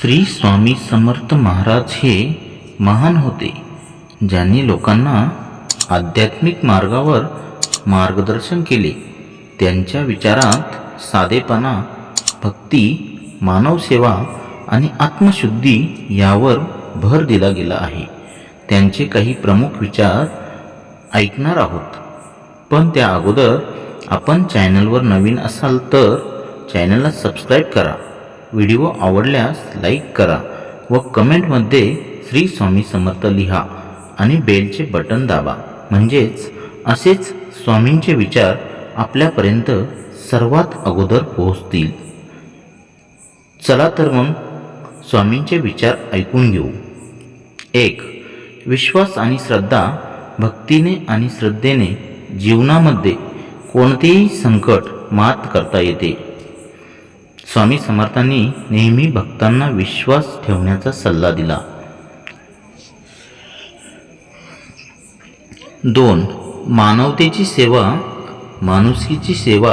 श्री स्वामी समर्थ महाराज हे महान होते ज्यांनी लोकांना आध्यात्मिक मार्गावर मार्गदर्शन केले. त्यांच्या विचारात साधेपणा भक्ती मानवसेवा आणि आत्मशुद्धी यावर भर दिला गेला आहे. त्यांचे काही प्रमुख विचार ऐकणार आहोत. पण त्या अगोदर आपण चॅनलवर नवीन असाल तर चॅनलला सबस्क्राईब करा. व्हिडिओ आवडल्यास लाईक करा व कमेंटमध्ये श्री स्वामी समर्थ लिहा आणि बेलचे बटन दाबा. म्हणजेच असेच स्वामींचे विचार आपल्यापर्यंत सर्वात अगोदर पोहोचतील. चला तर मग स्वामींचे विचार ऐकून घेऊ. एक विश्वास आणि श्रद्धा भक्तीने आणि श्रद्धेने जीवनामध्ये कोणतेही संकट मात करता येते. स्वामी समर्थांनी नेहमी भक्तांना विश्वास ठेवण्याचा सल्ला दिला. दोन मानवतेची सेवा माणुसकीची सेवा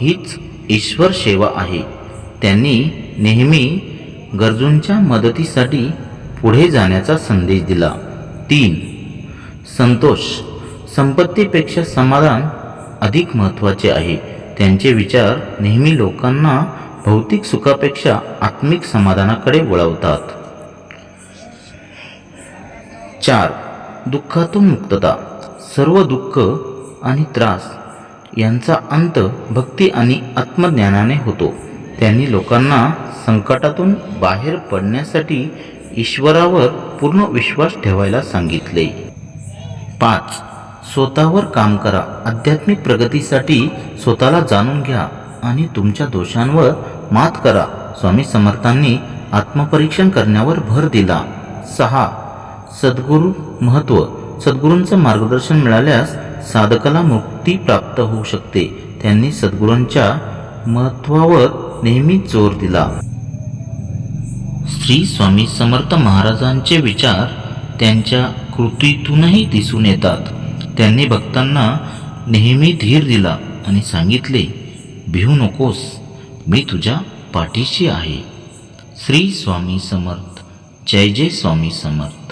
हीच ईश्वर सेवा आहे. त्यांनी नेहमी गरजूंच्या मदतीसाठी पुढे जाण्याचा संदेश दिला. तीन संतोष संपत्तीपेक्षा समाधान अधिक महत्त्वाचे आहे. त्यांचे विचार नेहमी लोकांना भौतिक सुखापेक्षा आत्मिक समाधानाकडे वळवतात. चार दुःखातून मुक्तता. सर्व दुःख आणि त्रास यांचा अंत भक्ती आणि आत्मज्ञानाने होतो. त्यांनी लोकांना संकटातून बाहेर पडण्यासाठी ईश्वरावर पूर्ण विश्वास ठेवायला सांगितले. पाच स्वतःवर काम करा. आध्यात्मिक प्रगतीसाठी स्वतःला जाणून घ्या आणि तुमच्या दोषांवर मात करा. स्वामी समर्थांनी आत्मपरीक्षण करण्यावर भर दिला. सहा. सद्गुरू महत्त्व. सद्गुरूंचं मार्गदर्शन मिळाल्यास साधकाला मुक्ती प्राप्त होऊ शकते. त्यांनी सद्गुरूंच्या महत्वावर नेहमी जोर दिला. श्री स्वामी समर्थ महाराजांचे विचार त्यांच्या कृतीतूनही दिसून येतात. त्यांनी भक्तांना नेहमी धीर दिला आणि सांगितले भिवू नकोस. मी तुझ्या पाठीशी आहे. श्री स्वामी समर्थ. जय जय स्वामी समर्थ.